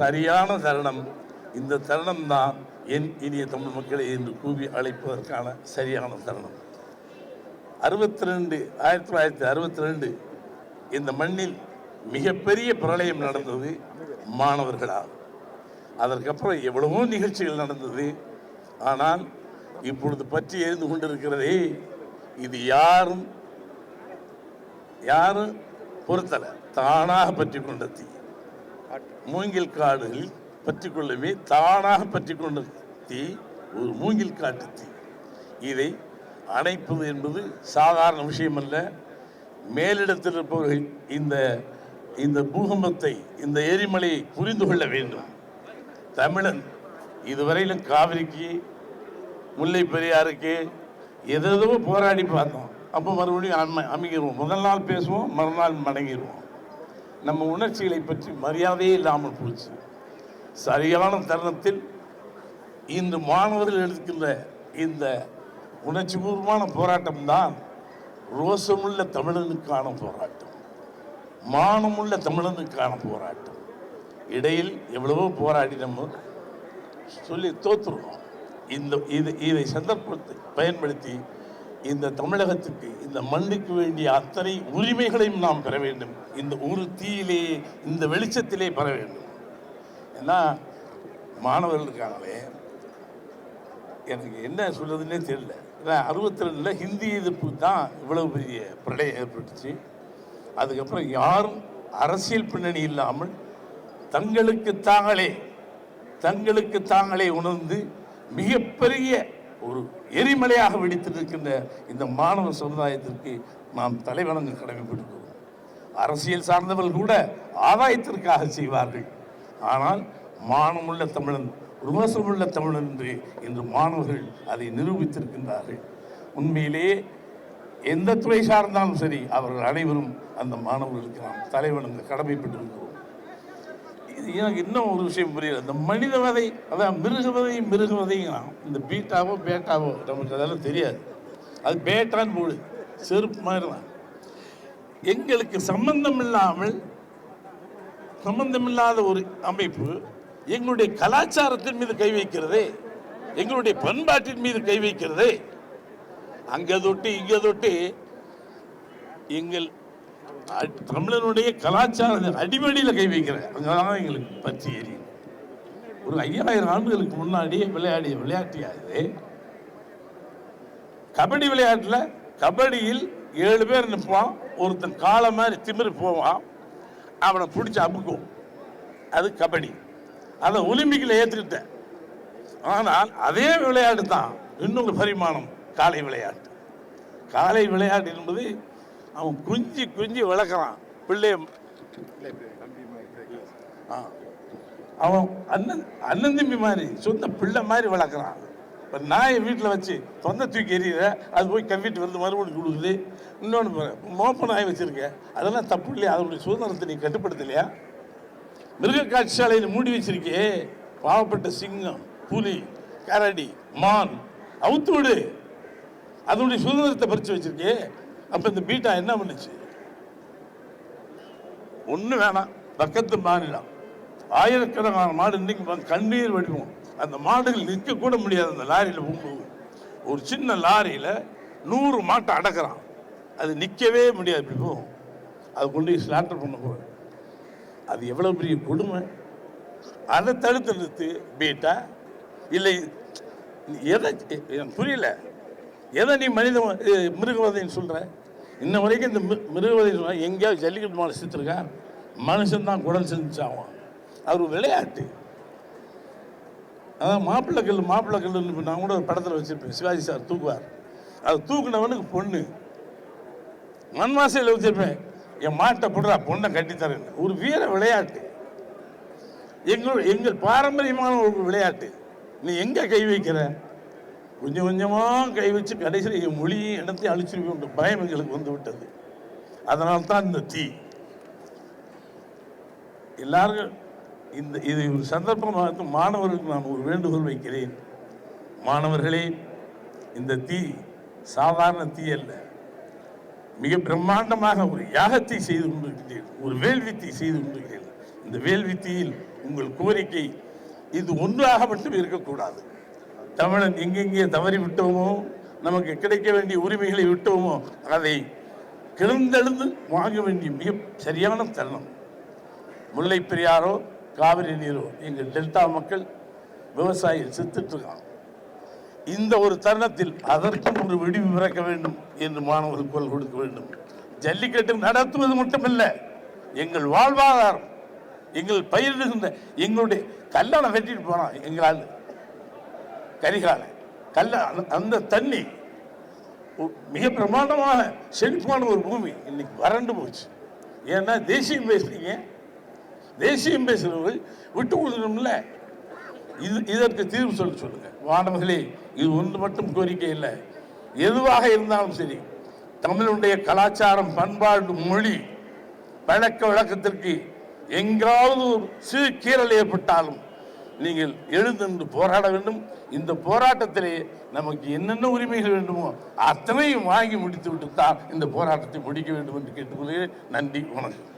சரியான தருணம். இந்த தருணம் தான் என் இனிய தமிழ் மக்களை என்று கூவி அழைப்பதற்கான சரியான தருணம். அறுபத்தி ரெண்டு ஆயிரத்தி தொள்ளாயிரத்தி அறுபத்தி ரெண்டு இந்த மண்ணில் மிகப்பெரிய பிரளயம் நடந்தது மாணவர்களால். அதற்கப்புறம் எவ்வளவோ நிகழ்ச்சிகள் நடந்தது. ஆனால் இப்பொழுது பற்றி எரிந்து கொண்டிருக்கிறதே இது யாரும் யாரும் பொறுத்தலை தானாக பற்றி கொண்ட தீ. மூங்கில் காடுகளில் பற்றி கொள்ளவே தானாக பற்றி கொண்ட தீ ஒரு மூங்கில் காட்டு தீ. இதை அணைப்பது என்பது சாதாரண விஷயம் அல்ல மேலிடத்தில் இருப்பவர்கள் இந்த இந்த பூகம்பத்தை இந்த எரிமலையை புரிந்து கொள்ள வேண்டும். தமிழன் இதுவரையிலும் காவிரிக்கு முல்லை பெரியாருக்கு எதோ போராடி பார்த்தோம். அப்போ மறுபடியும் அமை அமைக்கிறோம் முதல் நாள் பேசுவோம் மறுநாள் மடங்கிடுவோம். நம்ம உணர்ச்சிகளை பற்றி மரியாதையே இல்லாமல் போச்சு. சரியான தருணத்தில் இன்று மாணவர்கள் எடுக்கின்ற இந்த உணர்ச்சிபூர்வமான போராட்டம் தான் ரோசமுள்ள தமிழனுக்கான போராட்டம். மானமுள்ள தமிழனுக்கான போராட்டம். இடையில் எவ்வளவோ போராடி நம்ம சொல்லி தோற்றுருக்கோம் இந்த இது இதை சந்தர்ப்பத்தை பயன்படுத்தி இந்த தமிழகத்துக்கு இந்த மண்ணுக்கு வேண்டிய அத்தனை உரிமைகளையும் நாம் பெற வேண்டும். இந்த ஒரு தீயிலே இந்த வெளிச்சத்திலே பெற வேண்டும். ஏன்னா மாணவர்கள் இருக்காங்களே எனக்கு என்ன சொல்றதுன்னே தெரியல. ஏன்னா அறுபத்தி ரெண்டில் ஹிந்தி எதிர்ப்பு தான் இவ்வளவு பெரிய பிரளயம் ஏற்பட்டுச்சு. அதுக்கப்புறம் யாரும் அரசியல் பின்னணி இல்லாமல் தங்களுக்கு தாங்களே தங்களுக்கு தாங்களே உணர்ந்து மிகப்பெரிய ஒரு எரிமலையாக வெடித்திருக்கின்ற இந்த மாணவ சமுதாயத்திற்கு நாம் தலைவணங்க கடமைப்படுகிறோம் அரசியல் சார்ந்தவர்கள் கூட ஆதாயத்திற்காக செய்வார்கள். ஆனால் மானமுள்ள தமிழன் ருமசமுள்ள தமிழன் என்று இன்று மாணவர்கள் அதை நிரூபித்திருக்கின்றார்கள். உண்மையிலேயே எந்த துறை சார்ந்தாலும் சரி அவர்கள் அனைவரும் அந்த மாணவர்களுக்கு நாம் தலைவணங்க கடமைப்பட்டிருக்கிறோம். எனக்கு இன்னும் ஒரு விஷயம் புரியல. இந்த மனிதவதை அதான் மிருகவதையும் மிருகவதையும் இந்த பீட்டாவோ பேட்டாவோ நமக்கு அதெல்லாம் தெரியாது. அது பேட்டான்னு போடு. செருப்பு மாதிரி தான். எங்களுக்கு சம்பந்தம் இல்லாமல் சம்பந்தமில்லாத ஒரு அமைப்பு எங்களுடைய கலாச்சாரத்தின் மீது கை வைக்கிறதே எங்களுடைய பண்பாட்டின் மீது கை வைக்கிறதே அங்கே தொட்டு இங்கே தொட்டு எங்கள் தமிழனுடைய கலாச்சார அடிமடியில் கை வைக்கிறேன். அங்கதான் எங்களுக்கு பற்றி எரியும். ஒரு ஐயாயிரம் ஆண்டுகளுக்கு முன்னாடியே விளையாடிய விளையாட்டு கபடி விளையாட்டுல கபடியில் ஏழு பேர் நிற்பான் ஒருத்தன் காலை மாதிரி திமிரு போவான் அவனை பிடிச்சி அமுக்கும். அது கபடி. அதை ஒலிம்பிக்கில் ஏற்றுக்கிட்டேன் ஆனால் அதே விளையாட்டு தான் இன்னொரு பரிமாணம் காலை விளையாட்டு. காலை விளையாட்டு என்பது அவன் குஞ்சு குஞ்சு வளர்க்குறான் பிள்ளைய ஆ. அவன் அண்ணன் அண்ணன் தம்பி மாதிரி சொந்த பிள்ளை மாதிரி வளர்க்குறான் இப்போ நாயை வீட்டில் வச்சு தொந்த தூக்கி எறிகிற அது போய் கவ்விட்டு வந்து மறுபடியும் கொடுக்குது. இன்னொன்று மோப்ப நாய் வச்சுருக்க அதெல்லாம் தப்பு இல்லையா? அதனுடைய சுதந்திரத்தை நீ கட்டுப்படுத்தலையா? மிருக காட்சிசாலையில் மூடி வச்சிருக்கே பாவப்பட்ட சிங்கம் புலி கரடி மான் அவுத்து விடு. அதனுடைய சுதந்திரத்தை பறித்து வச்சிருக்கே அப்ப இந்த பீட்டா என்ன பண்ணுச்சு? ஒண்ணு வேணாம். பக்கத்து மாநிலம் ஆயிரக்கணக்கான மாடு இன்னைக்கு கண்ணீர் வடிவோம் அந்த மாடுகள் நிற்க கூட முடியாது. அந்த லாரியில் போகும்போது. ஒரு சின்ன லாரியில நூறு மாட்டை அடக்கிறான். அது நிற்கவே முடியாது. இப்படி போகும். அது கொண்டு போய் ஸ்லாட்டர் பண்ண போகிறேன் அது எவ்வளவு பெரிய கொடுமை. அதை தடுத்து நிறுத்து பீட்டா. இல்லை எதை எனக்கு புரியல. எதை நீ மனித மிருகவதைன்னு சொல்கிற இன்ன வரைக்கும் இந்த மிருகவதை சொன்னா எங்கேயாவது ஜல்லிக்கட்டு மாலை செத்துருக்கா மனுஷன் தான் குடல் செஞ்சாகும் அது ஒரு விளையாட்டு. அதான் மாப்பிள்ளை கல் மாப்பிள்ளை கல்லுன்னு நான் கூட ஒரு படத்தில் வச்சிருப்பேன். சிவாஜி சார் தூக்குவார். அது தூக்குனவனுக்கு பொண்ணு. மண்வாசையில் வச்சுருப்பேன். என் மாட்டை போடுறா பொண்ணை கட்டித்தரேன் ஒரு வீர விளையாட்டு. எங்கள் எங்கள் பாரம்பரியமான ஒரு விளையாட்டு. நீ எங்கே கை வைக்கிற? கொஞ்சம் கொஞ்சமாக கை வச்சு கடைசியில் என் மொழியை இடத்தையும் அழிச்சிருவோம் பயம் எங்களுக்கு வந்து விட்டது. அதனால் தான் இந்த தீ. எல்லாரும் இந்த இது ஒரு சந்தர்ப்பமாக மாணவர்களுக்கு நான் ஒரு வேண்டுகோள் வைக்கிறேன். மாணவர்களே இந்த தீ சாதாரண தீ அல்ல. மிக பிரம்மாண்டமாக ஒரு யாகத்தை செய்து கொண்டிருக்கிறீர்கள் ஒரு வேள்வி தீ செய்து கொண்டிருக்கிறீர்கள் இந்த வேள்வி தீயில் உங்கள் கோரிக்கை இது ஒன்றாக மட்டும் இருக்கக்கூடாது. தமிழன் எங்கெங்கே தவறி விட்டோமோ நமக்கு கிடைக்க வேண்டிய உரிமைகளை விட்டோமோ அதை கிழந்தெழுந்து வாங்க வேண்டிய மிக சரியான தருணம். முல்லை பெரியாரோ காவிரி நீரோ எங்கள் டெல்டா மக்கள் விவசாயிகள் செத்துட்டு இருக்காங்க. இந்த ஒரு தருணத்தில் அதற்கும் ஒரு விடிவு பிறக்க வேண்டும் என்று மாணவர்கள் குரல் கொடுக்க வேண்டும். ஜல்லிக்கட்டு நடத்துவது மட்டுமல்ல எங்கள் வாழ்வாதாரம் எங்கள் பயிரிடுகின்ற எங்களுடைய கல்யாணம் வெட்டிட்டு போகிறான் எங்களால் கரிகால கல்ல அந்த- அந்த தண்ணி மிக பிரமாண்டமான செழிப்பான ஒரு பூமி இன்னைக்கு வறண்டு போச்சு. ஏன்னா தேசியம் பேசுறீங்க தேசியம் பேசுறவர்கள் விட்டு கொடுக்கணும்ல? இது இதற்கு தீர்வு சொல்ல சொல்லுங்க. மாணவர்களே இது ஒன்று மட்டும் கோரிக்கை இல்லை. எதுவாக இருந்தாலும் சரி தமிழுடைய கலாச்சாரம் பண்பாடு மொழி பழக்க வழக்கத்திற்கு எங்காவது ஒரு சிறு கீரல் ஏற்பட்டாலும் நீங்கள் எழுந்து போராட வேண்டும். இந்த போராட்டத்திலே நமக்கு என்னென்ன உரிமைகள் வேண்டுமோ அத்தனையும் வாங்கி முடித்து விட்டு தான் இந்த போராட்டத்தை முடிக்க வேண்டும் என்று கேட்டுக்கொள்கிறேன். நன்றி வணக்கம்.